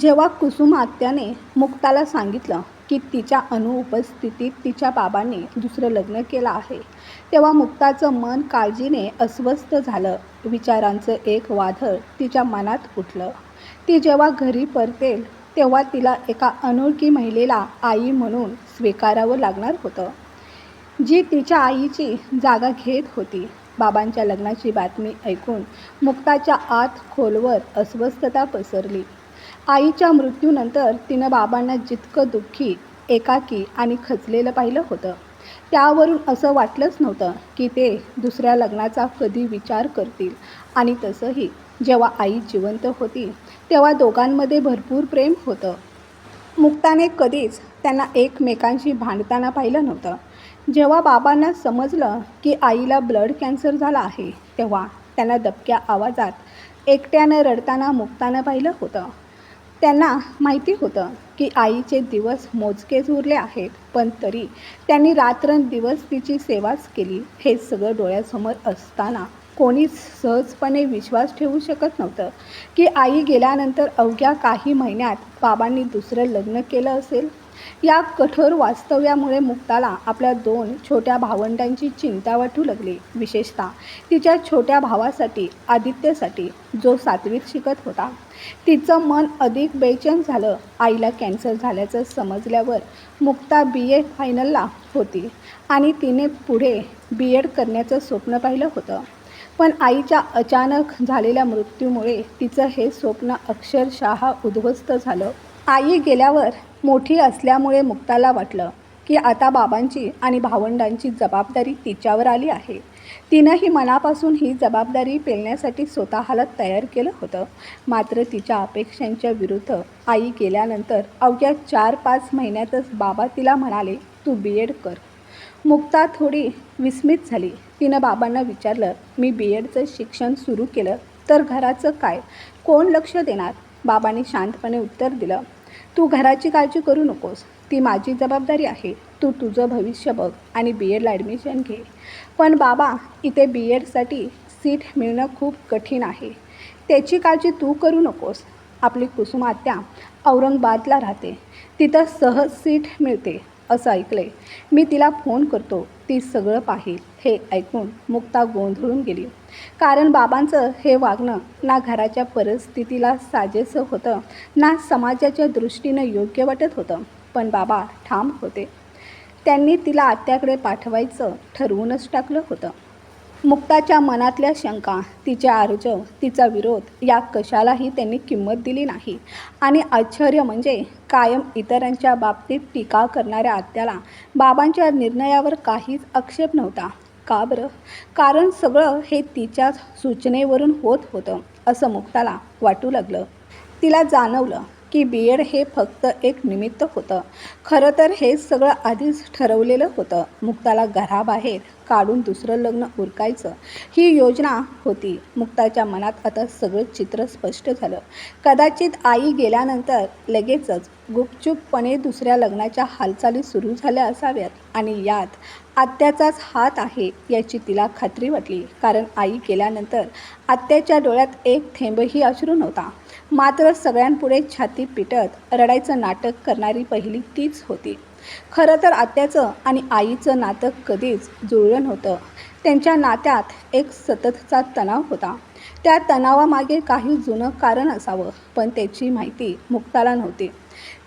जेव्हा कुसुम आत्याने मुक्ताला सांगितलं की तिच्या अनुपस्थितीत तिच्या बाबांनी दुसरं लग्न केलं आहे तेव्हा मुक्ताचं मन काळजीने अस्वस्थ झालं. विचारांचं एक वादळ तिच्या मनात उठलं. ती जेव्हा घरी परतेल तेव्हा तिला एका अनोळखी महिलेला आई म्हणून स्वीकारावं लागणार होतं. जी तिच्या आईची जागा घेत होती. बाबांच्या लग्नाची बातमी ऐकून मुक्ताच्या आत खोलवर अस्वस्थता पसरली. आईच्या मृत्यूनंतर तिनं बाबांना जितकं दुःखी एकाकी आणि खचलेलं पाहिलं होतं. त्यावरून असं वाटलंच नव्हतं की ते दुसऱ्या लग्नाचा कधी विचार करतील. आणि तसंही जेव्हा आई जिवंत होती तेव्हा दोघांमध्ये भरपूर प्रेम होतं. मुक्ताने कधीच त्यांना एकमेकांशी भांडताना पाहिलं नव्हतं. जेव्हा बाबांना समजलं की आईला ब्लड कॅन्सर झाला आहे तेव्हा त्यांना दबक्या आवाजात एकट्यानं रडताना मुक्तानं पाहिलं होतं. त्यांना माहिती होतं की आईचे दिवस मोजकेच उरले आहेत पण तरी त्यांनी रात्रंदिवस तिची सेवाच केली. हे सगळं डोळ्यासमोर असताना कोणीच सहजपणे विश्वास ठेवू शकत नव्हतं की आई गेल्यानंतर अवघ्या काही महिन्यात बाबांनी दुसरं लग्न केलं असेल. या कठोर वास्तव्यामुळे मुक्ताला आपल्या दोन छोट्या भावंडांची चिंता वाटू लागली. विशेषतः तिच्या छोट्या भावासाठी आदित्यसाठी जो सातवीत शिकत होता. तिचं मन अधिक बेचैन झालं. आईला कॅन्सर झाल्याचं समजल्यावर मुक्ता बी ए फायनलला होती आणि तिने पुढे बी एड करण्याचं स्वप्न पाहिलं होतं. पण आईच्या अचानक झालेल्या मृत्यूमुळे तिचं हे स्वप्न अक्षरशः उद्ध्वस्त झालं. आई गेल्यावर मोठी असल्यामुळे मुक्ताला वाटलं की आता बाबांची आणि भावंडांची जबाबदारी तिच्यावर आली आहे. तिनंही मनापासून ही जबाबदारी पेलण्यासाठी स्वतःला तयार केलं होतं. मात्र तिच्या अपेक्षांच्या विरुद्ध आई गेल्यानंतर अवघ्या चार पाच महिन्यातच बाबा तिला म्हणाले तू बी एड कर. मुक्ता थोडी विस्मित झाली. तिनं बाबांना विचारलं मी बी एडचं शिक्षण सुरू केलं तर घराचं काय? कोण लक्ष देणार? बाबांनी शांतपणे उत्तर दिलं तू घराची काळजी करू नकोस. ती माझी जबाबदारी आहे. तू तुझं भविष्य बघ आणि बी एडला ॲडमिशन घे. पण बाबा इथे बी एडसाठी सीट मिळणं खूप कठीण आहे. त्याची काळजी तू करू नकोस. आपली कुसुमात्या औरंगाबादला राहते. तिथं सहज सीट मिळते असं ऐकले. मी तिला फोन करतो. ती सगळं पाहिल. हे ऐकून मुक्ता गोंधळून गेली. कारण बाबांचं हे वागणं ना घराच्या परिस्थितीला साजेसं होतं ना समाजाच्या दृष्टीनं योग्य वाटत होतं. पण बाबा ठाम होते. त्यांनी तिला आत्याकडे पाठवायचं ठरवूनच टाकलं होतं. मुक्ताच्या मनातल्या शंका तिचे अर्ज तिचा विरोध या कशालाही त्यांनी किंमत दिली नाही. आणि आश्चर्य म्हणजे कायम इतरांच्या बाबतीत टीका करणाऱ्या आत्याला बाबांच्या निर्णयावर काहीच आक्षेप नव्हता. का बरं? कारण सगळं हे तिच्या सूचनेवरून होत होतं असं मुक्ताला वाटू लागलं. तिला जाणवलं की बी एड हे फक्त एक निमित्त होतं. खरं तर हे सगळं आधीच ठरवलेलं होतं. मुक्ताला घराबाहेर काढून दुसरं लग्न उरकायचं. ही योजना होती. मुक्ताच्या मनात आता सगळं चित्र स्पष्ट झालं. कदाचित आई गेल्यानंतर लगेचच गुपचूपपणे दुसऱ्या लग्नाच्या हालचाली सुरू झाल्या असाव्यात आणि यात आत्याचाच हात आहे याची तिला खात्री वाटली. कारण आई गेल्यानंतर आत्याच्या डोळ्यात एक थेंबही अश्रू नव्हता. मात्र सगळ्यांपुढे छाती पिटत रडायचं नाटक करणारी पहिली तीच होती. खरं तर आत्याचं आणि आईचं नातं कधीच जुळलं नव्हतं. त्यांच्या नात्यात एक सततचा तणाव होता. त्या तणावामागे काही जुनं कारण असावं पण त्याची माहिती मुक्ताला नव्हती.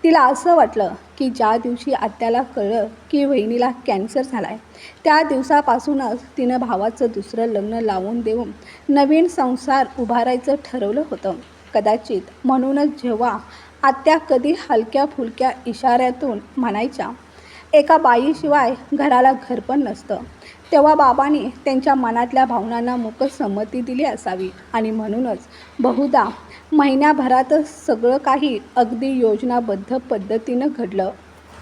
तिला असं वाटलं की ज्या दिवशी आत्याला कळलं की वहिनीला कॅन्सर झाला आहे त्या दिवसापासूनच तिनं भावाचं दुसरं लग्न लावून देऊन नवीन संसार उभारायचं ठरवलं होतं. कदाचित म्हणूनच जेव्हा आत्या कधी हलक्या फुलक्या इशाऱ्यातून म्हणायच्या एका बाईशिवाय घराला घर पण नसतं तेव्हा बाबांनी त्यांच्या मनातल्या भावनांना मुक संमती दिली असावी आणि म्हणूनच बहुधा महिन्याभरातच सगळं काही अगदी योजनाबद्ध पद्धतीनं घडलं.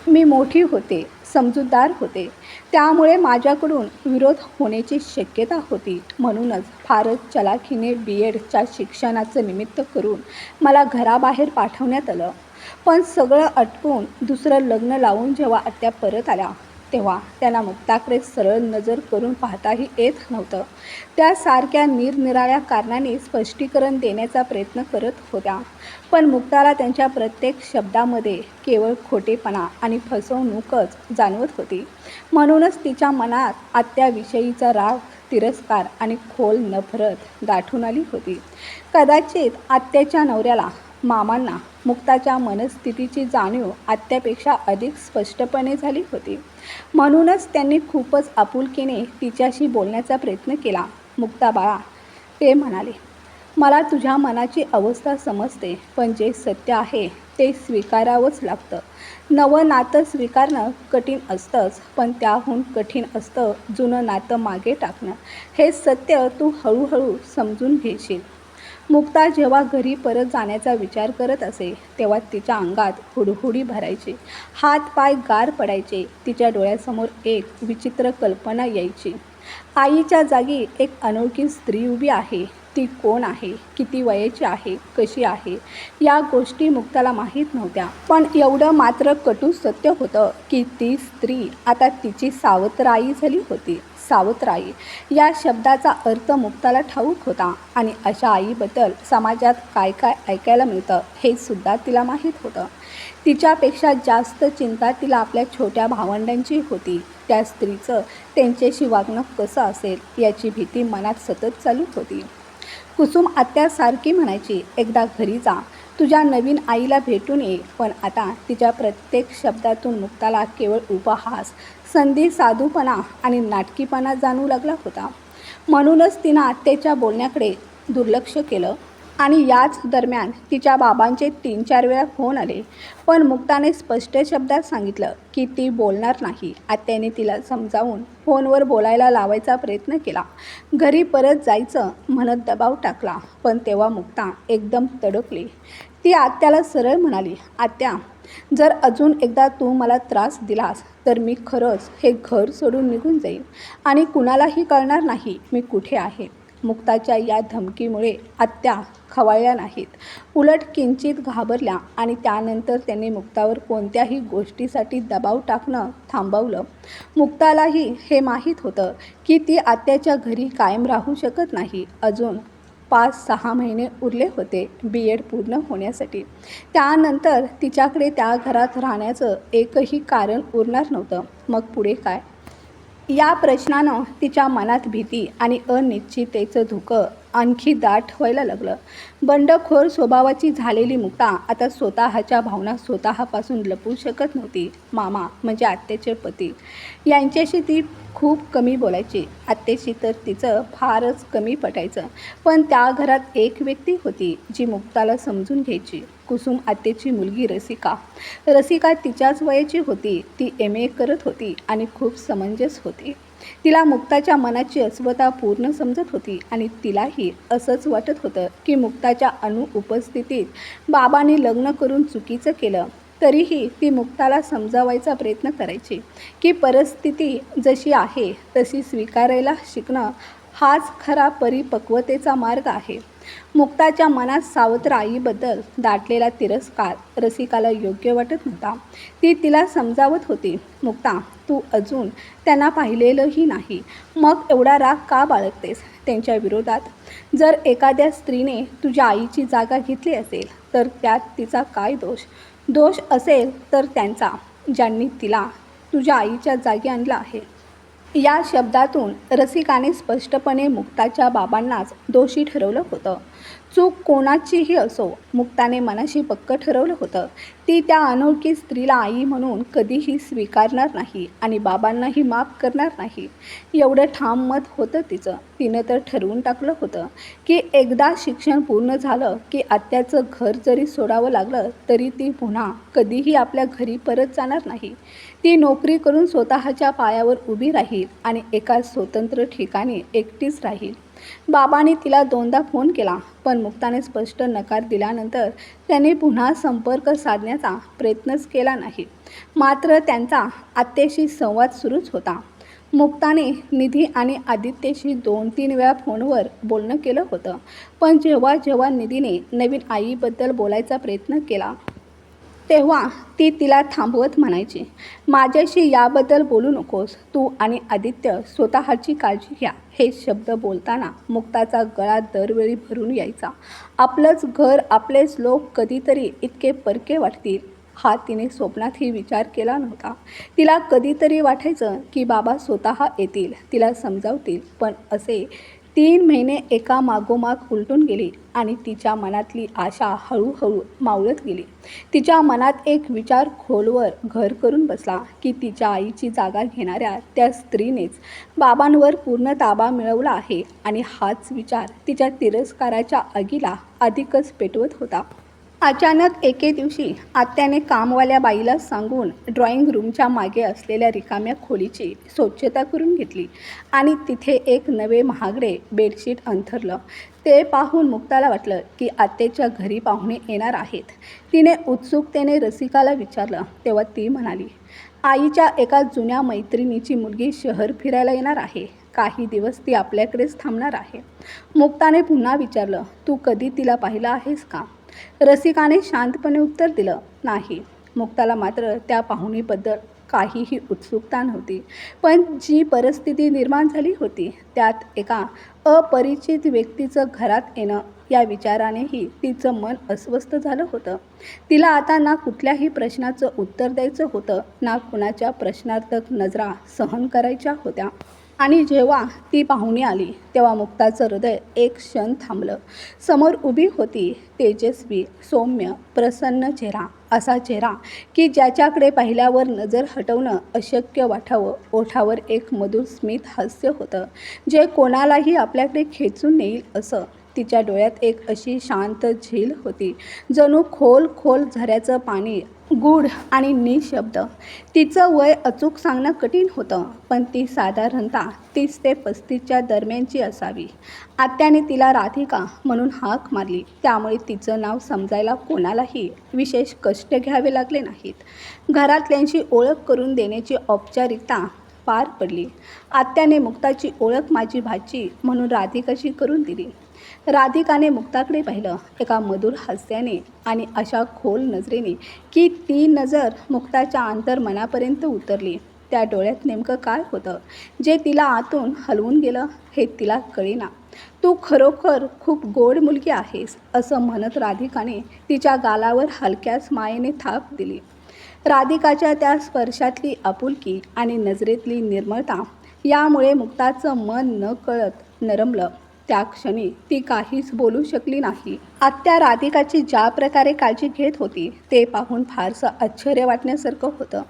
मी मोठी होते समजूतदार होते. त्यामुळे माझ्याकडून विरोध होण्याची शक्यता होती. म्हणूनच फारच चलाखीने बी एडच्या शिक्षणाचं निमित्त करून मला घराबाहेर पाठवण्यात आलं. पण सगळं अटकून दुसरं लग्न लावून जेव्हा आत्या परत आल्या तेव्हा त्यांना मुक्ताकडे सरळ नजर करून पाहताही येत नव्हतं. त्या सारख्या निरनिराळ्या कारणांनी स्पष्टीकरण देण्याचा प्रयत्न करत होत्या. पण मुक्ताला त्यांच्या प्रत्येक शब्दामध्ये केवळ खोटेपणा आणि फसवणूकच जाणवत होती. म्हणूनच तिच्या मनात आत्याविषयीचा राग तिरस्कार आणि खोल नफरत दाटून आली होती. कदाचित आत्याच्या नवऱ्याला मामांना मुक्ताच्या मनस्थितीची जाणीव आत्यापेक्षा अधिक स्पष्टपणे झाली होती. म्हणूनच त्यांनी खूपच आपुलकीने तिच्याशी बोलण्याचा प्रयत्न केला. मुक्ता बाळा ते म्हणाले मला तुझ्या मनाची अवस्था समजते पण जे सत्य आहे ते स्वीकारावंच लागतं. नवं नातं स्वीकारणं कठीण असतंच पण त्याहून कठीण असतं जुनं नातं मागे टाकणं. हे सत्य तू हळूहळू समजून घेशील. मुक्ता जेव्हा घरी परत जाण्याचा विचार करत असे तेव्हा तिच्या अंगात हुडहुडी भरायची. हात पाय गार पडायचे. तिच्या डोळ्यासमोर एक विचित्र कल्पना यायची. आईच्या जागी एक अनोळखी स्त्री उभी आहे. ती कोण आहे? किती वयाची आहे? कशी आहे? या गोष्टी मुक्ताला माहीत नव्हत्या. पण एवढं मात्र कटू सत्य होतं की ती स्त्री आता तिची सावत्र आई झाली होती. सावत्र आई या शब्दाचा अर्थ मुक्ताला ठाऊक होता आणि अशा आईबद्दल समाजात काय काय ऐकायला मिळतं हे सुद्धा तिला माहीत होतं. तिच्यापेक्षा जास्त चिंता तिला आपल्या छोट्या भावंडांची होती. त्या स्त्रीचं त्यांच्याशी वागणं कसं असेल याची भीती मनात सतत चालूच होती. कुसुम आत्यासारखी म्हणायची एकदा घरी जा. तुझ्या नवीन आईला भेटून ये. पण आता तिच्या प्रत्येक शब्दातून मुक्ताला केवळ उपहास संधी साधूपणा आणि नाटकीपणा जाणू लागला होता. म्हणूनच तिनं आत्याच्या बोलण्याकडे दुर्लक्ष केलं आणि याच दरम्यान तिच्या बाबांचे तीन चार वेळा फोन आले. पण मुक्ताने स्पष्ट शब्दात सांगितलं की ती बोलणार नाही. आत्याने तिला समजावून फोनवर बोलायला लावायचा प्रयत्न केला. घरी परत जायचं म्हणत दबाव टाकला पण तेव्हा मुक्ता एकदम तडकली. ती आत्याला सरळ म्हणाली आत्या जर अजून एकदा तू मला त्रास दिलास तर मी खरंच हे घर सोडून निघून जाईन. आणि कुणालाही कळणार नाही मी कुठे आहे. मुक्ताच्या या धमकीमुळे आत्या खवळल्या नाहीत. उलट किंचित घाबरल्या आणि त्यानंतर त्यांनी मुक्तावर कोणत्याही गोष्टीसाठी दबाव टाकणं थांबवलं. मुक्तालाही हे माहीत होतं की ती आत्याच्या घरी कायम राहू शकत नाही. अजून पाच सहा महिने उरले होते बी एड पूर्ण होण्यासाठी. त्यानंतर तिच्याकडे त्या घरात राहण्याचं एकही कारण उरणार नव्हतं. मग पुढे काय? या प्रश्नानं तिच्या मनात भीती आणि अनिश्चिततेचं धुकं आणखी दाट व्हायला लागलं. बंडखोर स्वभावाची झालेली मुक्ता आता स्वतःच्या भावना स्वतःपासून लपवू शकत नव्हती. मामा म्हणजे आत्याचे पती. यांच्याशी ती खूप कमी बोलायची. आत्याशी तर तिचं फारच कमी पटायचं. पण त्या घरात एक व्यक्ती होती जी मुक्ताला समजून घ्यायची. कुसुम आत्तेची मुलगी रसिका. रसिका तिच्याच वयाची होती. ती एम ए करत होती आणि खूप समंजस होती. तिला मुक्ताच्या मनाची अस्वता पूर्ण समजत होती आणि तिलाही असंच वाटत होतं की मुक्ताच्या अनुपस्थितीत बाबांनी लग्न करून चुकीचं केलं. तरीही ती मुक्ताला समजावायचा प्रयत्न करायची की परिस्थिती जशी आहे तशी स्वीकारायला शिकणं हाच खरा परिपक्वतेचा मार्ग आहे. मुक्ताच्या मनात सावत्र आईबद्दल दाटलेला तिरस्कार रसिकाला योग्य वाटत नव्हता. ती तिला समजावत होती मुक्ता तू अजून त्यांना पाहिलेलंही नाही. मग एवढा राग का बाळगतेस त्यांच्या विरोधात? जर एखाद्या स्त्रीने तुझ्या आईची जागा घेतली असेल तर त्यात तिचा काय दोष? दोष असेल तर त्यांचा ज्यांनी तिला तुझ्या आईच्या जागी आणलं आहे. या शब्दातून रसिकाने स्पष्टपणे मुक्ताच्या बाबांनाच दोषी ठरवलं होतं. चूक कोणाचीही असो मुक्ताने मनाशी पक्क ठरवलं होतं. ती त्या अनोळखी स्त्रीला आई म्हणून कधीही स्वीकारणार नाही आणि बाबांनाही माफ करणार नाही. एवढं ठाम मत होतं तिचं. तिनं तर ठरवून टाकलं होतं की एकदा शिक्षण पूर्ण झालं की आत्याचं घर जरी सोडावं लागलं तरी ती पुन्हा कधीही आपल्या घरी परत जाणार नाही. ती नोकरी करून स्वतःच्या पायावर उभी राहील आणि एका स्वतंत्र ठिकाणी एकटीच राहील. बाबाने तिला दोनदा फोन केला पण मुक्ताने स्पष्ट नकार दिल्यानंतर त्यांनी पुन्हा संपर्क साधण्याचा प्रयत्नच केला नाही. मात्र त्यांचा आत्याशी संवाद सुरूच होता. मुक्ताने निधी आणि आदित्यशी दोन तीन वेळा फोनवर बोलणं केलं होतं पण जेव्हा जेव्हा निधीने नवीन आईबद्दल बोलायचा प्रयत्न केला तेव्हा ती तिला थांबवत म्हणायची माझ्याशी याबद्दल बोलू नकोस. तू आणि आदित्य स्वतःची काळजी घ्या. हे शब्द बोलताना मुक्ताचा गळा दरवेळी भरून यायचा. आपलंच घर आपलेच लोक कधीतरी इतके परके वाटतील. हा तिने स्वप्नातही विचार केला नव्हता. तिला कधीतरी वाटायचं की बाबा स्वतः येतील तिला समजावतील. पण असे तीन महिने एका मागोमाग उलटून गेली आणि तिच्या मनातली आशा हळूहळू मावळत गेली. तिच्या मनात एक विचार खोलवर घर करून बसला की तिच्या आईची जागा घेणाऱ्या त्या स्त्रीनेच बाबांवर पूर्ण ताबा मिळवला आहे आणि हाच विचार तिच्या तिरस्काराच्या आगीला अधिकच पेटवत होता. अचानक एके दिवशी आत्याने कामवाल्या बाईला सांगून ड्रॉइंग रूमच्या मागे असलेल्या रिकाम्या खोलीची स्वच्छता करून घेतली आणि तिथे एक नवे महागडे बेडशीट अंथरलं. ते पाहून मुक्ताला वाटलं की आत्याच्या घरी पाहुणे येणार आहेत. तिने उत्सुकतेने रसिकाला विचारलं तेव्हा ती म्हणाली आईच्या एका जुन्या मैत्रिणीची मुलगी शहर फिरायला येणार आहे. काही दिवस ती आपल्याकडेच थांबणार आहे. मुक्ताने पुन्हा विचारलं तू कधी तिला पाहिलं आहेस का? रसिकाने शांतपणे उत्तर दिलं नाही मुक्ताला मात्र त्या पाहुणीबद्दल काहीही उत्सुकता नव्हती. पण जी परिस्थिती निर्माण झाली होती त्यात एका अपरिचित व्यक्तीचं घरात येणं या विचारानेही तिचं मन अस्वस्थ झालं होतं. तिला आता ना कुठल्याही प्रश्नाचं उत्तर द्यायचं होतं ना कुणाच्या प्रश्नार्थक नजरा सहन करायच्या होत्या. आणि जेव्हा ती पाहुणी आली तेव्हा मुक्ताचं हृदय एक क्षण थांबलं. समोर उभी होती तेजस्वी सौम्य प्रसन्न चेहरा. असा चेहरा की ज्याच्याकडे पाहिल्यावर नजर हटवणं अशक्य वाटावं ओठावर एक मधुर स्मित हास्य होतं जे कोणालाही आपल्याकडे खेचून नेईल असं. तिच्या डोळ्यात एक अशी शांत झील होती जणू खोल खोल झऱ्याचं पाणी गूढ आणि निशब्द. तिचं वय अचूक सांगणं कठीण होतं पण ती साधारणतः तीस ते पस्तीसच्या दरम्यानची असावी. आत्याने तिला राधिका म्हणून हाक मारली. त्यामुळे तिचं नाव समजायला कोणालाही विशेष कष्ट घ्यावे लागले नाहीत. घरातल्यांशी ओळख करून देण्याची औपचारिकता पार पडली. आत्याने मुक्ताची ओळख माझी भाची म्हणून राधिकाशी करून दिली. राधिकाने मुक्ताकडे पाहिलं. एका मधुर हास्याने आणि अशा खोल नजरेने की ती नजर मुक्ताच्या अंतर्मनापर्यंत उतरली. त्या डोळ्यात नेमकं काय होतं? जे तिला आतून हलवून गेलं हे तिला कळेना. तू खरोखर खूप गोड मुलगी आहेस असं म्हणत राधिकाने तिच्या गालावर हलक्याच मायेने थाप दिली. राधिकाच्या त्या स्पर्शातली आपुलकी आणि नजरेतली निर्मळता यामुळे मुक्ताचं मन न कळत नरमलं. त्या क्षणी ती काहीच बोलू शकली नाही. आत्या राधिकाची ज्या प्रकारे काळजी घेत होती ते पाहून फारसं आश्चर्य वाटण्यासारखं होतं.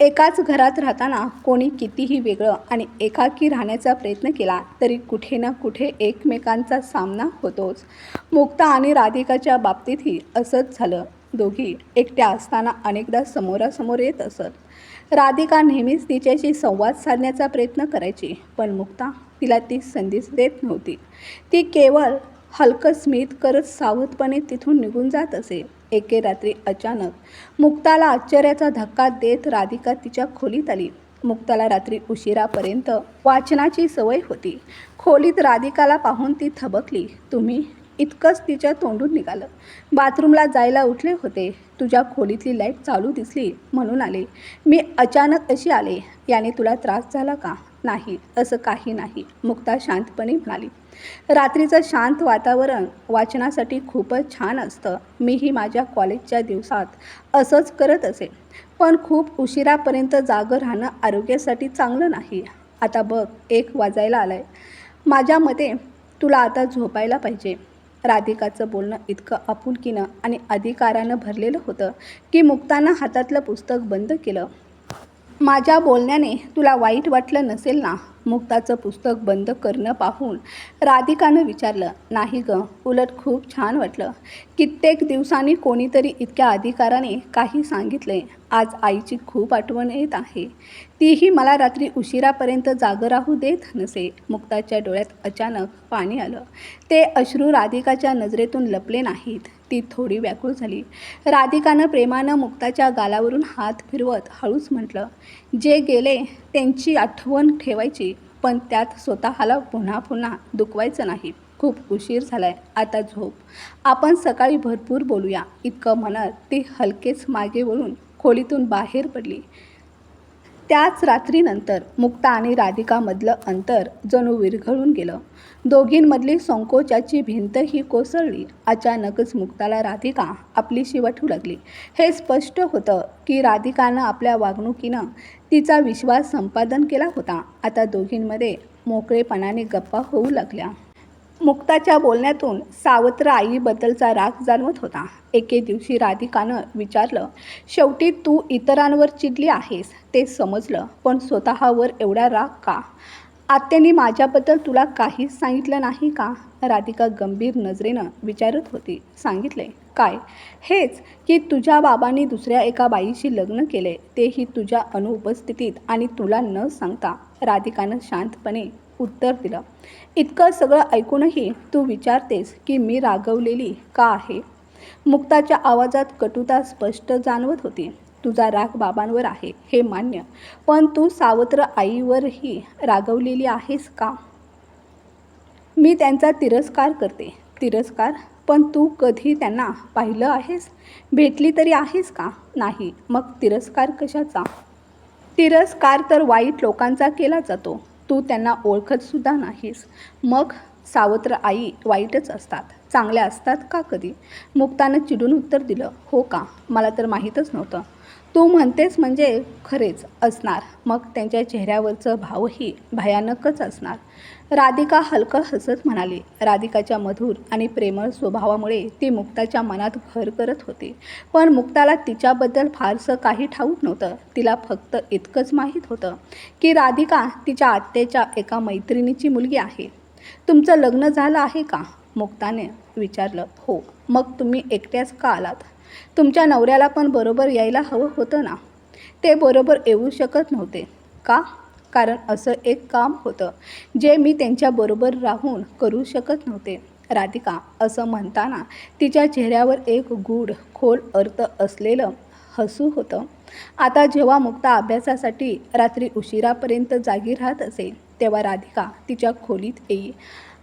एकाच घरात राहताना कोणी कितीही वेगळं आणि एकाकी राहण्याचा प्रयत्न केला तरी कुठे ना कुठे एकमेकांचा सामना होतोच. मुक्ता आणि राधिकाच्या बाबतीतही असंच झालं. दोघी एकट्या असताना अनेकदा समोरासमोर येत असत. राधिका नेहमीच तिच्याशी संवाद साधण्याचा प्रयत्न करायची पण मुक्ता तिला ती संधीच देत नव्हती. ती केवळ हलकं स्मित करत सावधपणे तिथून निघून जात असे. एके रात्री अचानक मुक्ताला आश्चर्याचा धक्का देत राधिका तिच्या खोलीत आली. मुक्ताला रात्री उशिरापर्यंत वाचनाची सवय होती. खोलीत राधिकाला पाहून ती थबकली. तुम्ही इतकंच तिच्या तोंडून निघालं. बाथरूमला जायला उठले होते. तुझ्या खोलीतली लाइट चालू दिसली म्हणून आले. मी अचानक अशी आले. याने तुला त्रास झाला का? नाही असं काही नाही मुक्ता शांतपणे म्हणाली. रात्रीचं शांत वातावरण वाचनासाठी खूपच छान असतं. मीही माझ्या कॉलेजच्या दिवसात असंच करत असे. पण खूप उशिरापर्यंत जागं राहणं आरोग्यासाठी चांगलं नाही. आता बघ एक वाजायला आलं आहे माझ्या मते तुला आता झोपायला पाहिजे. राधिकाचं बोलणं इतकं आपुलकीनं आणि अधिकारानं भरलेलं होतं की मुक्तानं हातातलं पुस्तक बंद केलं. माझ्या बोलण्याने तुला वाईट वाटलं नसेल ना? मुक्ताचं पुस्तक बंद करणं पाहून राधिकानं विचारलं नाही गं उलट खूप छान वाटलं. कित्येक दिवसांनी कोणीतरी इतक्या अधिकाराने काही सांगितले आज आईची खूप आठवण येत आहे. तीही मला रात्री उशिरापर्यंत जागं राहू देत नसे. मुक्ताच्या डोळ्यात अचानक पाणी आलं. ते अश्रू राधिकाच्या नजरेतून लपले नाहीत. ती थोडी व्याकुळ झाली. राधिकानं प्रेमानं मुक्ताच्या गालावरून हात फिरवत हळूच म्हटलं जे गेले त्यांची आठवण ठेवायची पण त्यात स्वतःला पुन्हा पुन्हा दुखवायचं नाही. खूप उशीर झालाय. आता झोप. आपण सकाळी भरपूर बोलूया. इतकं म्हणत ती हलकेच मागे वळून खोलीतून बाहेर पडली. त्याच रात्रीनंतर मुक्ता आणि राधिकामधलं अंतर जणू विरघळून गेलं. दोघींमधली संकोचाची भिंतही कोसळली. अचानकच मुक्ताला राधिका आपलीशी वाटू लागली. हे स्पष्ट होतं की राधिकानं आपल्या वागणुकीनं तिचा विश्वास संपादन केला होता. आता दोघींमध्ये मोकळेपणाने गप्पा होऊ लागल्या. मुक्ताच्या बोलण्यातून सावत्र आईबद्दलचा राग जाणवत होता. एके दिवशी राधिकानं विचारलं शेवटी तू इतरांवर चिडली आहेस ते समजलं पण स्वतःवर एवढा राग का? आत्याने माझ्याबद्दल तुला काहीच सांगितलं नाही का? राधिका गंभीर नजरेनं विचारत होती. सांगितले काय? हेच की तुझ्या बाबांनी दुसऱ्या एका बाईशी लग्न केले तेही तुझ्या अनुपस्थितीत आणि तुला न सांगता. राधिकानं शांतपणे उत्तर दिलं. इतकं सगळं ऐकूनही तू विचारतेस की मी रागवलेली का आहे? मुक्ताच्या आवाजात कटुता स्पष्ट जाणवत होती. तुझा राग बाबांवर आहे हे मान्य. पण तू सावत्र आईवरही रागवलेली आहेस का? मी त्यांचा तिरस्कार करते. तिरस्कार? पण तू कधी त्यांना पाहिलं आहेस? भेटली तरी आहेस का? नाही. मग तिरस्कार कशाचा? तिरस्कार तर वाईट लोकांचा केला जातो. तू त्यांना ओळखतसुद्धा नाहीस. मग सावत्र आई वाईटच असतात. चांगल्या असतात का कधी? मुक्तानं चिडून उत्तर दिलं हो का? मला तर माहीतच नव्हतं. तू म्हणतेस म्हणजे खरेच असणार. मग त्यांच्या चेहऱ्यावरचं भावही भयानकच असणार. राधिका हलकं हसत म्हणाली. राधिकाच्या मधुर आणि प्रेमळ स्वभावामुळे ती मुक्ताच्या मनात घर करत होती. पण मुक्ताला तिच्याबद्दल फारसं काही ठाऊक नव्हतं. तिला फक्त इतकंच माहीत होतं की राधिका तिच्या आत्याच्या एका मैत्रिणीची मुलगी आहे. तुमचं लग्न झालं आहे का? मुक्ताने विचारलं. हो. मग तुम्ही एकट्याच का आलात? तुमच्या नवऱ्याला पण बरोबर यायला हवं होतं ना? ते बरोबर येऊ शकत नव्हते. का? कारण असं एक काम होतं जे मी त्यांच्याबरोबर राहून करू शकत नव्हते. राधिका असं म्हणताना तिच्या चेहऱ्यावर एक गूढ खोल अर्थ असलेलं हसू होतं. आता जेव्हा मुक्ता अभ्यासासाठी रात्री उशिरापर्यंत जागी राहत असेल तेव्हा राधिका तिच्या खोलीत येई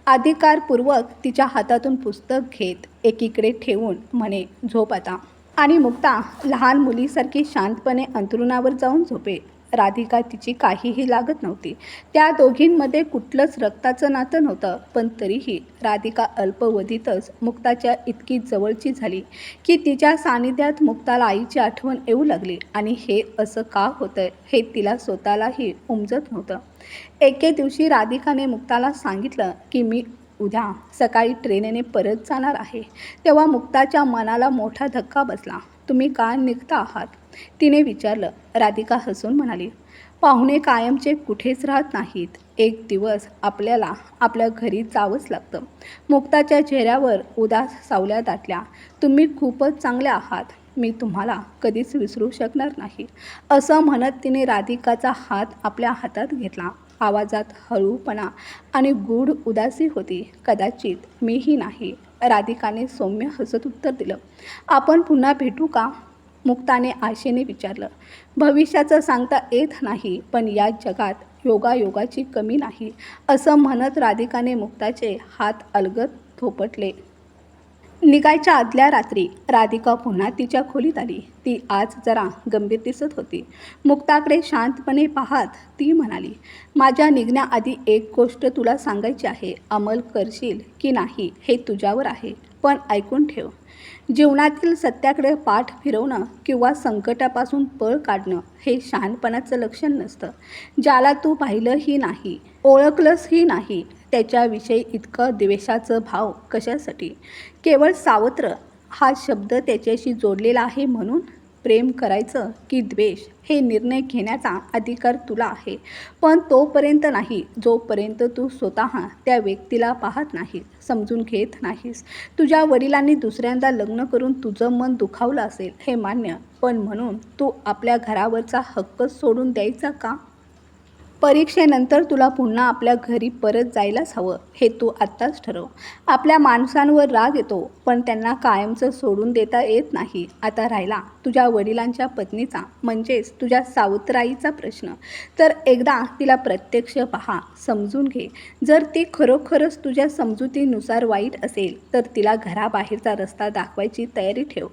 अधिकारपूर्वक तिच्या हातातून पुस्तक घेत एकीकडे ठेवून म्हणे झोप आता. आणि मुक्ता लहान मुलीसारखी शांतपणे अंथरुणावर जाऊन झोपे राधिका तिची काहीही लागत नव्हती. त्या दोघींमध्ये कुठलंच रक्ताचं नातं नव्हतं पण तरीही राधिका अल्पवधीतच मुक्ताच्या इतकी जवळची झाली की तिच्या सानिध्यात मुक्ताला आईची आठवण येऊ लागली. आणि हे असं का होतं हे तिला स्वतःलाही उमजत नव्हतं. एके दिवशी राधिकाने मुक्ताला सांगितलं की मी उद्या सकाळी ट्रेनेने परत जाणार आहे. तेव्हा मुक्ताच्या मनाला मोठा धक्का बसला. तुम्ही का निघता आहात? तिने विचारलं. राधिका हसून म्हणाली पाहुणे कायमचे कुठेच राहत नाहीत. एक दिवस आपल्याला आपल्या घरी जावंच लागतं. मुक्ताच्या चेहऱ्यावर उदास सावल्या दाटल्या. तुम्ही खूपच चांगले आहात. मी तुम्हाला कधीच विसरू शकणार नाही. असं म्हणत तिने राधिकाचा हात आपल्या हातात घेतला. आवाजात हळूपणा आणि गूढ उदासी होती. कदाचित मीही नाही. राधिकाने सौम्य हसत उत्तर दिलं. आपण पुन्हा भेटू का? मुक्ताने आशेने विचारलं भविष्याचं सांगता येत नाही पण या जगात योगायोगाची कमी नाही असं म्हणत राधिकाने मुक्ताचे हात अलगत थोपटले निघायच्या आदल्या रात्री राधिका पुन्हा तिच्या खोलीत आली. ती आज जरा गंभीर दिसत होती. मुक्ताकडे शांतपणे पाहत ती म्हणाली माझ्या निघण्याआधी एक गोष्ट तुला सांगायची आहे. अंमल करशील की नाही हे तुझ्यावर आहे. पण ऐकून ठेव. जीवनातील सत्याकडे पाठ फिरवणं किंवा संकटापासून पळ काढणं हे शहाणपणाचं लक्षण नसतं. ज्याला तू पाहिलंही नाही ओळखलंसही नाही त्याच्याविषयी इतकं द्वेषाचं भाव कशासाठी? केवळ सावत्र हा शब्द त्याच्याशी जोडलेला आहे म्हणून? प्रेम करायचं की द्वेष हे निर्णय घेण्याचा अधिकार तुला आहे. पण तोपर्यंत नाही जोपर्यंत तू स्वतः त्या व्यक्तीला पाहत नाहीस समजून घेत नाहीस. तुझ्या वडिलांनी दुसऱ्यांदा लग्न करून तुझं मन दुखावलं असेल हे मान्य. पण म्हणून तू आपल्या घरावरचा हक्क सोडून द्यायचा का? परीक्षेनंतर तुला पुन्हा आपल्या घरी परत जायलाच हवं हे तू आत्ताच ठरव. आपल्या माणसांवर राग येतो पण त्यांना कायमचं सोडून देता येत नाही. आता राहिला तुझ्या वडिलांच्या पत्नीचा म्हणजेच तुझ्या सावत्राईचा प्रश्न. तर एकदा तिला प्रत्यक्ष पहा समजून घे. जर ती खरोखरच तुझ्या समजुतीनुसार वाईट असेल तर तिला घराबाहेरचा रस्ता दाखवायची तयारी ठेव.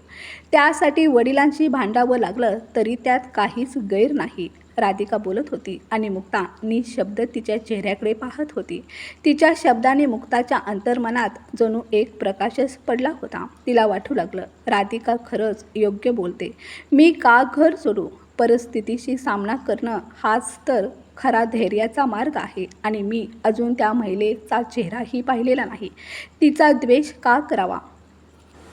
त्यासाठी वडिलांशी भांडावं लागलं तरी त्यात काहीच गैर नाही. राधिका बोलत होती आणि मुक्ता निशब्द तिच्या चेहऱ्याकडे पाहत होती. तिच्या शब्दाने मुक्ताच्या अंतर्मनात जणू एक प्रकाशच पडला होता. तिला वाटू लागलं राधिका खरंच योग्य बोलते. मी का घर सोडू? परिस्थितीशी सामना करणं हाच तर खरा धैर्याचा मार्ग आहे आणि मी अजून त्या महिलेचा चेहराही पाहिलेला नाही. तिचा द्वेष का करावा?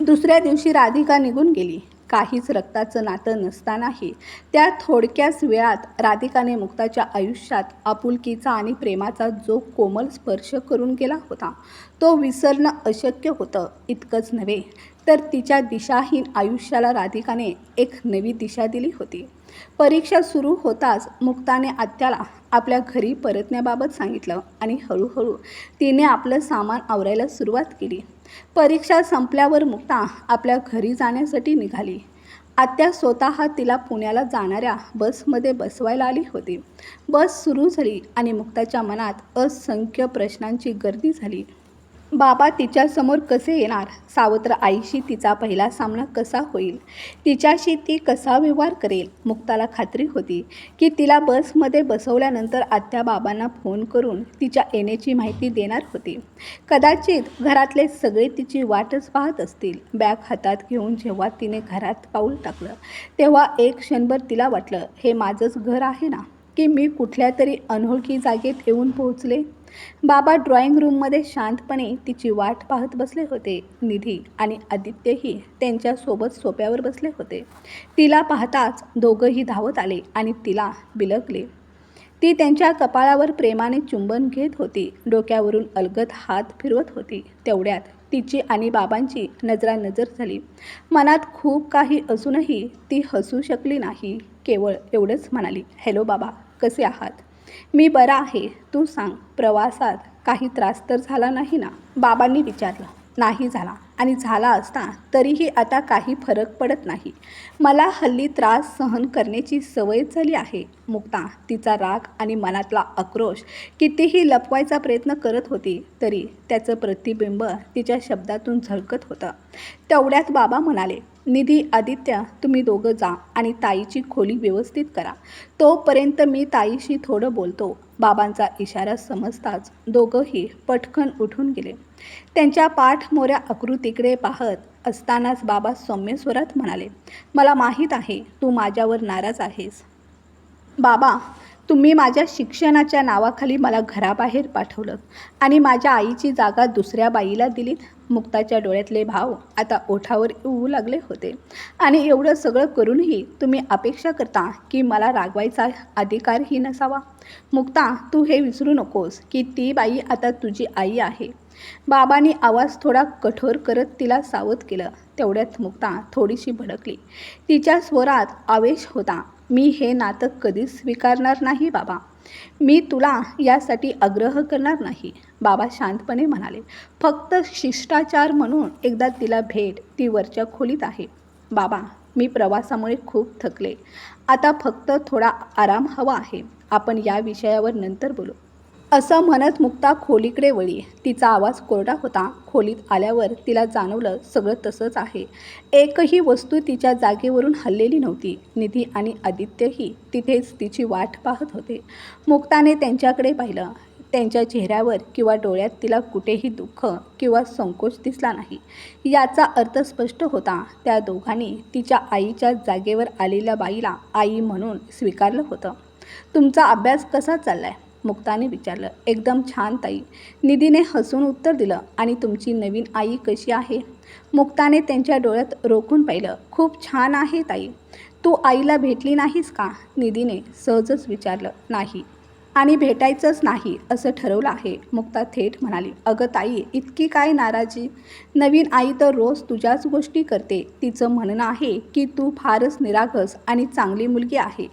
दुसऱ्या दिवशी राधिका निघून गेली. काहीच रक्ताचं नातं नसतानाही त्या थोडक्याच वेळात राधिकाने मुक्ताच्या आयुष्यात आपुलकीचा आणि प्रेमाचा जो कोमल स्पर्श करून गेला होता तो विसरणं अशक्य होतं इतकंच नव्हे तर तिच्या दिशाहीन आयुष्याला राधिकाने एक नवी दिशा दिली होती. परीक्षा सुरू होताच मुक्ताने आत्याला आपल्या घरी परतण्याबाबत सांगितलं आणि हळूहळू तिने आपलं सामान आवरायला सुरुवात केली. परीक्षा संपल्यावर मुक्ता आपल्या घरी जाण्यासाठी निघाली. आत्या स्वतः तिला पुण्याला जाणाऱ्या बसमध्ये बसवायला आली होती. बस सुरू झाली आणि मुक्ताच्या मनात असंख्य प्रश्नांची गर्दी झाली. बाबा तिच्यासमोर कसे येणार? सावत्र आईशी तिचा पहिला सामना कसा होईल? तिच्याशी ती कसा व्यवहार करेल? मुक्ताला खात्री होती की तिला बसमध्ये बसवल्यानंतर आत्या बाबांना फोन करून तिच्या येण्याची माहिती देणार होती. कदाचित घरातले सगळे तिची वाटच पाहत असतील. बॅग हातात घेऊन जेव्हा तिने घरात पाऊल टाकलं तेव्हा एक क्षणभर तिला वाटलं हे माझंच घर आहे ना? की मी कुठल्या तरी अनोळखी जागेत येऊन पोहोचले? बाबा ड्रॉइंग रूममध्ये शांतपणे तिची वाट पाहत बसले होते. निधी आणि आदित्यही त्यांच्यासोबत सोप्यावर बसले होते. तिला पाहताच दोघंही धावत आले आणि तिला बिलगले. ती त्यांच्या कपाळावर प्रेमाने चुंबन घेत होती. डोक्यावरून अलगद हात फिरवत होती. तेवढ्यात तिची आणि बाबांची नजरानजर झाली. मनात खूप काही असूनही ती हसू शकली नाही. केवळ एवढंच म्हणाली हॅलो बाबा कसे आहात? मी बरा आहे. तू सांग प्रवासात काही त्रास तर झाला नाही ना? बाबांनी विचारलं. नाही झाला. आणि झाला असता तरीही आता काही फरक पडत नाही. मला हल्ली त्रास सहन करण्याची सवय झाली आहे. मुक्ता तिचा राग आणि मनातला आक्रोश कितीही लपवायचा प्रयत्न करत होती तरी त्याचं प्रतिबिंब तिच्या शब्दातून झळकत होतं. तेवढ्यात बाबा म्हणाले निधी आदित्य तुम्ही दोघं जा आणि ताईची खोली व्यवस्थित करा. तोपर्यंत मी ताईशी थोडं बोलतो. बाबांचा इशारा समजताच दोघंही पटकन उठून गेले. त्यांच्या पाठमोऱ्या आकृतीकडे पाहत असतानाच बाबा सौम्य स्वरात म्हणाले मला माहीत आहे तू माझ्यावर नाराज आहेस. बाबा तुम्ही माझ्या शिक्षणाच्या नावाखाली मला घराबाहेर पाठवलं आणि माझ्या आईची जागा दुसऱ्या बाईला दिलीत मुक्ताच्या डोळ्यातले भाव आता ओठावर येऊ लागले होते. आणि एवढं सगळं करूनही तुम्ही अपेक्षा करता की मला रागवायचा अधिकारही नसावा. मुक्ता तू हे विसरू नकोस की ती बाई आता तुझी आई आहे. बाबांनी आवाज थोडा कठोर करत तिला सावध केलं. तेवढ्यात मुक्ता थोडीशी भडकली. तिच्या स्वरात आवेश होता. मी हे नातं कधीच स्वीकारणार नाही बाबा. मी तुला यासाठी आग्रह करणार नाही बाबा शांतपणे म्हणाले. फक्त शिष्टाचार म्हणून एकदा तिला भेट ती वरच्या खोलीत आहे. बाबा मी प्रवासामुळे खूप थकले. आता फक्त थोडा आराम हवा आहे. आपण या विषयावर नंतर बोलू. असं म्हणत मुक्ता खोलीकडे वळी तिचा आवाज कोरडा होता. खोलीत आल्यावर तिला जाणवलं सगळं तसंच आहे. एकही वस्तू तिच्या जागेवरून हल्लेली नव्हती. निधी आणि आदित्यही तिथेच तिची वाट पाहत होते. मुक्ताने त्यांच्याकडे पाहिलं. त्यांच्या चेहऱ्यावर किंवा डोळ्यात तिला कुठेही दुःख किंवा संकोच दिसला नाही. याचा अर्थ स्पष्ट होता. त्या दोघांनी तिच्या आईच्या जागेवर आलेल्या बाईला आई म्हणून स्वीकारलं होतं. तुमचा अभ्यास कसा चाललाय? मुक्ताने विचारलं एकदम छान ताई. निधीने हसून उत्तर दिलं आणि तुमची नवीन आई कशी आहे? मुक्ताने त्यांच्या डोळ्यात रोखून पाहिलं खूप छान आहे ताई. तू आईला भेटली नाहीस का? निधीने सहजच विचारलं नाही. आणि भेटायचंच नाही असं ठरवलं आहे. मुक्ता थेट म्हणाली अगं ताई इतकी काय नाराजी? नवीन आई तर रोज तुझ्याच गोष्टी करते. तिचं म्हणणं आहे की तू फारच निरागस आणि चांगली मुलगी आहे.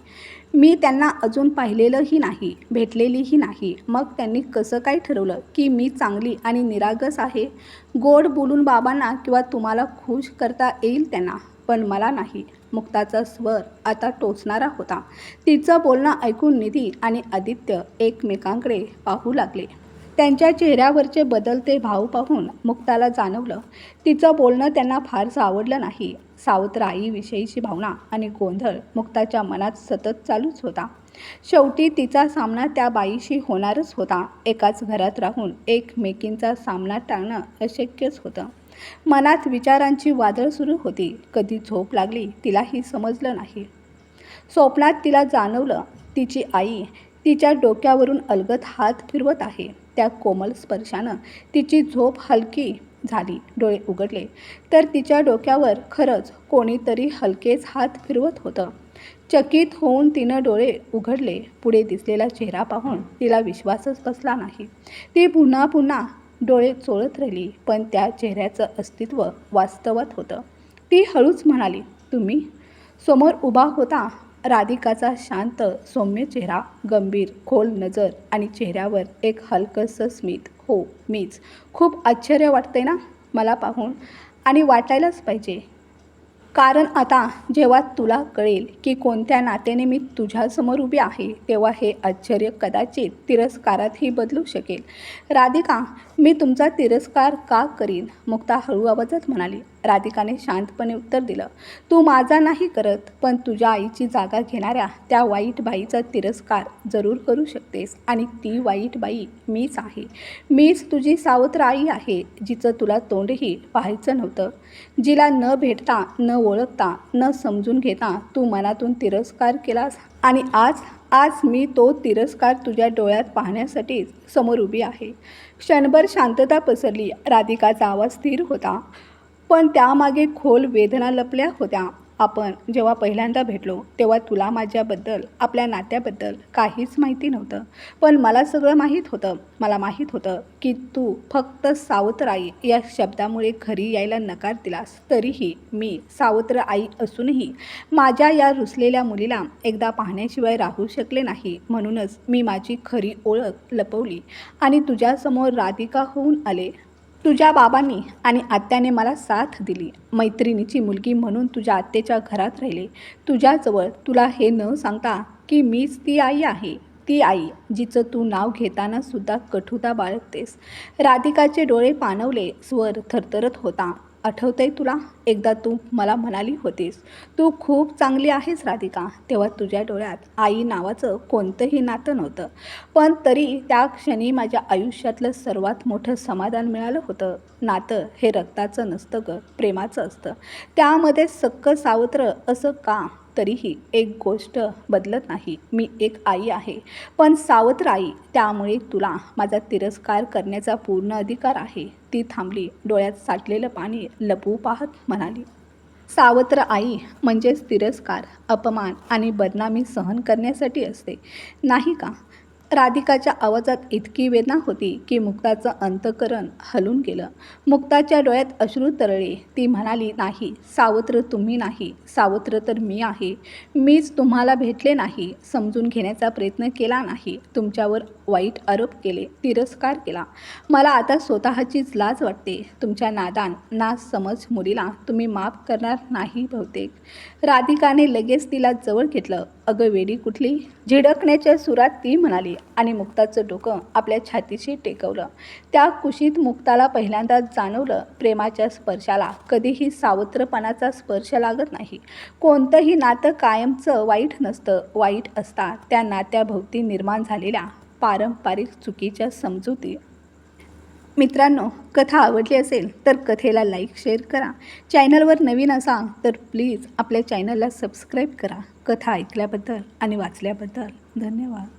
मी त्यांना अजून पाहिलेलंही नाही भेटलेलीही नाही. मग त्यांनी कसं काय ठरवलं की मी चांगली आणि निरागस आहे? गोड बोलून बाबांना किंवा तुम्हाला खुश करता येईल त्यांना पण मला नाही. मुक्ताचा स्वर आता टोचणारा होता. तिचं बोलणं ऐकून निधी आणि आदित्य एकमेकांकडे पाहू लागले. त्यांच्या चेहऱ्यावरचे बदलते भाव पाहून मुक्ताला जाणवलं. तिचं बोलणं त्यांना फारसं आवडलं नाही. सावत्र आईविषयीची भावना आणि गोंधळ मुक्ताच्या मनात सतत चालूच होता. शेवटी तिचा सामना त्या बाईशी होणारच होता. एकाच घरात राहून एकमेकींचा सामना टाळणं अशक्यच होतं. मनात विचारांची वादळ सुरू होती. कधी झोप लागली तिलाही समजलं नाही. स्वप्नात तिला जाणवलं तिची आई तिच्या डोक्यावरून अलगत हात फिरवत आहे. त्या कोमल स्पर्शानं तिची झोप हलकी झाली डोळे उघडले. तर तिच्या डोक्यावर खरंच कोणीतरी हलकेच हात फिरवत होतं. चकित होऊन तिनं डोळे उघडले पुढे दिसलेला चेहरा पाहून तिला विश्वासच बसला नाही. ती पुन्हा पुन्हा डोळे चोळत राहिली पण त्या चेहऱ्याचं अस्तित्व वास्तवत होतं. ती हळूच म्हणाली तुम्ही? समोर उभा होता राधिकाचा शांत सौम्य चेहरा गंभीर खोल नजर आणि चेहऱ्यावर एक हलकंसं स्मित. हो मीच. खूप आश्चर्य वाटते ना मला पाहून. आणि वाटायलाच पाहिजे. कारण आता जेव्हा तुला कळेल की कोणत्या नात्याने मी तुझ्यासमोर उभी आहे तेव्हा हे आश्चर्य कदाचित तिरस्कारातही बदलू शकेल. राधिका मी तुमचा तिरस्कार का करीन? मुक्ता हळू आवाजात म्हणाली. राधिकाने शांतपणे उत्तर दिलं तू माझा नाही करत पण तुझ्या आईची जागा घेणाऱ्या त्या वाईट बाईचा तिरस्कार जरूर करू शकतेस आणि ती वाईट बाई मीच आहे. मीच तुझी सावत्र आई आहे जिचं तुला तोंडही पाहायचं नव्हतं. जिला न भेटता न ओळखता न समजून घेता तू मनातून तिरस्कार केलास आणि आज आज मी तो तिरस्कार तुझ्या डोळ्यात पाहण्यासाठीच समोर उभी आहे. क्षणभर शांतता पसरली. राधिकाचा आवाज स्थिर होता. पण त्यामागे खोल वेदना लपल्या होत्या. आपण जेव्हा पहिल्यांदा भेटलो तेव्हा तुला माझ्याबद्दल आपल्या नात्याबद्दल काहीच माहिती नव्हतं. पण मला सगळं माहीत होतं. मला माहीत होतं की तू फक्त सावत्र आई या शब्दामुळे घरी यायला नकार दिलास. तरीही मी सावत्र आई असूनही माझ्या या रुसलेल्या मुलीला एकदा पाहण्याशिवाय राहू शकले नाही. म्हणूनच मी माझी खरी ओळख लपवली आणि तुझ्यासमोर राधिका होऊन आले. तुझ्या बाबांनी आणि आत्याने मला साथ दिली. मैत्रिणीची मुलगी म्हणून तुझ्या आत्तेच्या घरात राहिले. तुझ्याजवळ तुला हे न सांगता की मीच ती आई आहे. ती आई जिचं तू नाव घेताना सुद्धा कठुता बाळगतेस. राधिकाचे डोळे पाणवले स्वर थरथरत होता. आठवतंय तुला? एकदा तू मला म्हणाली होतीस. तू खूप चांगली आहेस राधिका. तेव्हा तुझ्या डोळ्यात आई नावाचं कोणतंही नातं नव्हतं. पण तरी त्या क्षणी माझ्या आयुष्यातलं सर्वात मोठं समाधान मिळालं होतं. नातं हे रक्ताचं नसतं ग प्रेमाचं असतं. त्यामध्ये सक्क सावत्र असं का? तरीही एक गोष्ट बदलत नाही. मी एक आई आहे. पण सावत्र आई त्यामुळे तुला माझा तिरस्कार करण्याचा पूर्ण अधिकार आहे. ती थांबली डोळ्यात साठलेलं पाणी लपवू पाहत म्हणाली. सावत्र आई म्हणजेच तिरस्कार अपमान आणि बदनामी सहन करण्यासाठी असते. नाही का? राधिकाच्या आवाजात इतकी वेदना होती की मुक्ताचं अंतकरण हलून गेलं. मुक्ताच्या डोळ्यात अश्रू तरळे ती म्हणाली नाही सावत्र तुम्ही नाही. सावत्र तर मी आहे. मीच तुम्हाला भेटले नाही. समजून घेण्याचा प्रयत्न केला नाही. तुमच्यावर वाईट आरोप केले. तिरस्कार केला. मला आता स्वतःचीच लाज वाटते. तुमच्या नादान ना समज मुलीला तुम्ही माफ करणार नाही बहुतेक. राधिकाने लगेच तिला जवळ घेतलं. अगं वेडी कुठली? झिडकण्याच्या सुरात ती म्हणाली आणि मुक्ताचं डोकं आपल्या छातीशी टेकवलं. त्या कुशीत मुक्ताला पहिल्यांदा जाणवलं प्रेमाच्या स्पर्शाला. कधीही सावत्रपणाचा स्पर्श लागत नाही. कोणतंही नातं कायमचं वाईट नसतं वाईट असता. त्या नात्याभोवती निर्माण झालेल्या पारंपरिक चुकीच्या समजुती. मित्रांनो कथा आवडली असेल तर कथेला लाईक शेअर करा. चॅनलवर नवीन असाल तर प्लीज आपल्या चॅनलला सबस्क्राईब करा. कथा ऐकल्याबद्दल आणि वाचल्याबद्दल धन्यवाद.